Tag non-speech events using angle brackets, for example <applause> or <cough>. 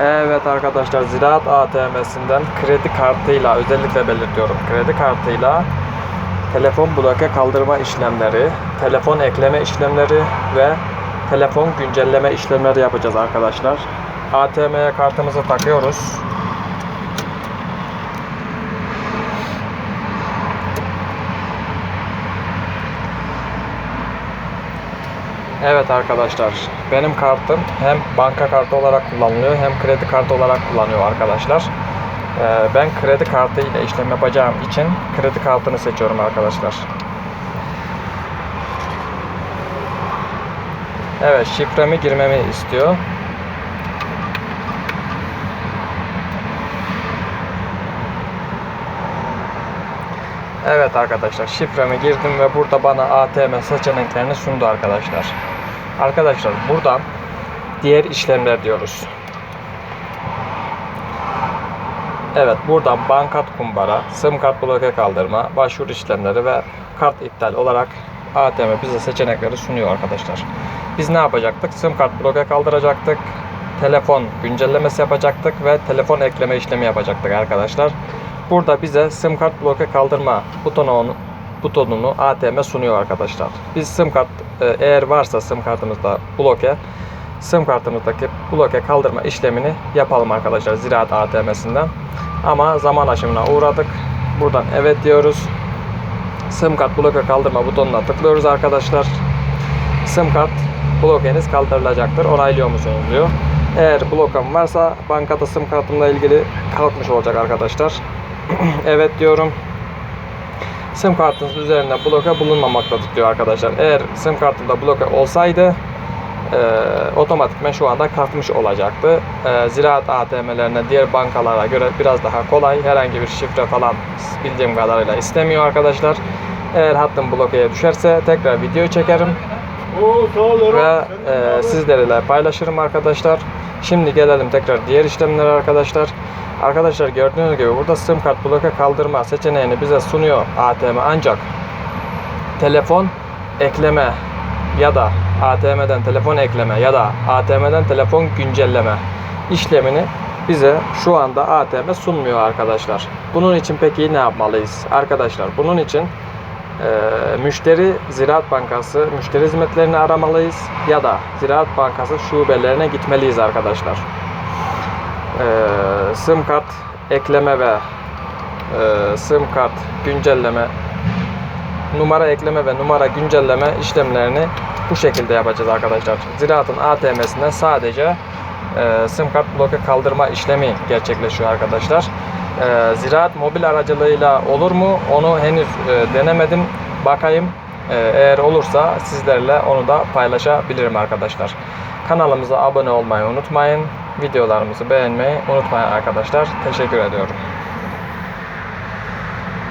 Evet arkadaşlar Ziraat ATM'sinden kredi kartıyla özellikle belirtiyorum. Kredi kartıyla telefon bloke kaldırma işlemleri, telefon ekleme işlemleri ve telefon güncelleme işlemleri yapacağız arkadaşlar. ATM'ye kartımızı takıyoruz. Evet arkadaşlar benim kartım hem banka kartı olarak kullanılıyor hem kredi kartı olarak kullanıyor arkadaşlar. Ee, ben kredi kartı ile işlem yapacağım için kredi kartını seçiyorum arkadaşlar. Evet şifremi girmemi istiyor. Evet arkadaşlar şifremi girdim ve burada bana ATM seçeneklerini sundu arkadaşlar. Arkadaşlar buradan diğer işlemler diyoruz. Evet buradan bankat kumbara, sim kart bloke kaldırma, başvuru işlemleri ve kart iptal olarak ATM bize seçenekleri sunuyor arkadaşlar. Biz ne yapacaktık? Sim kart bloke kaldıracaktık. Telefon güncellemesi yapacaktık ve telefon ekleme işlemi yapacaktık arkadaşlar. Burada bize sim kart bloke kaldırma butonu butonunu ATM sunuyor arkadaşlar. Biz sim kart e, eğer varsa sim kartımızda bloke sim kartımızdaki bloke kaldırma işlemini yapalım arkadaşlar Ziraat ATM'sinden. Ama zaman aşımına uğradık. Buradan evet diyoruz. Sim kart bloke kaldırma butonuna tıklıyoruz arkadaşlar. Sim kart blokeniz kaldırılacaktır. Onaylıyor musunuz diyor. Eğer blokam varsa bankada sim kartımla ilgili kalkmış olacak arkadaşlar. <clears throat> evet diyorum. Sim kartınız üzerinde bloke bulunmamaktadır diyor arkadaşlar. Eğer sim kartında bloke olsaydı e, otomatikmen şu anda kalkmış olacaktı. E, ziraat ATM'lerine diğer bankalara göre biraz daha kolay. Herhangi bir şifre falan bildiğim kadarıyla istemiyor arkadaşlar. Eğer hattım blokeye düşerse tekrar video çekerim Ve e, sizlerle paylaşırım arkadaşlar. Şimdi gelelim tekrar diğer işlemlere arkadaşlar. Arkadaşlar gördüğünüz gibi burada sim kart bloke kaldırma seçeneğini bize sunuyor ATM ancak telefon ekleme ya da ATM'den telefon ekleme ya da ATM'den telefon güncelleme işlemini bize şu anda ATM sunmuyor arkadaşlar. Bunun için peki ne yapmalıyız? Arkadaşlar bunun için müşteri Ziraat Bankası müşteri hizmetlerini aramalıyız ya da Ziraat Bankası şubelerine gitmeliyiz arkadaşlar. E, sim kart ekleme ve e, sim kart güncelleme numara ekleme ve numara güncelleme işlemlerini bu şekilde yapacağız arkadaşlar. Ziraat'ın ATM'sinden sadece e, sim kart bloke kaldırma işlemi gerçekleşiyor arkadaşlar. E, Ziraat mobil aracılığıyla olur mu? Onu henüz e, denemedim. Bakayım. E, eğer olursa sizlerle onu da paylaşabilirim arkadaşlar. Kanalımıza abone olmayı unutmayın. Videolarımızı beğenmeyi unutmayın arkadaşlar. Teşekkür ediyorum.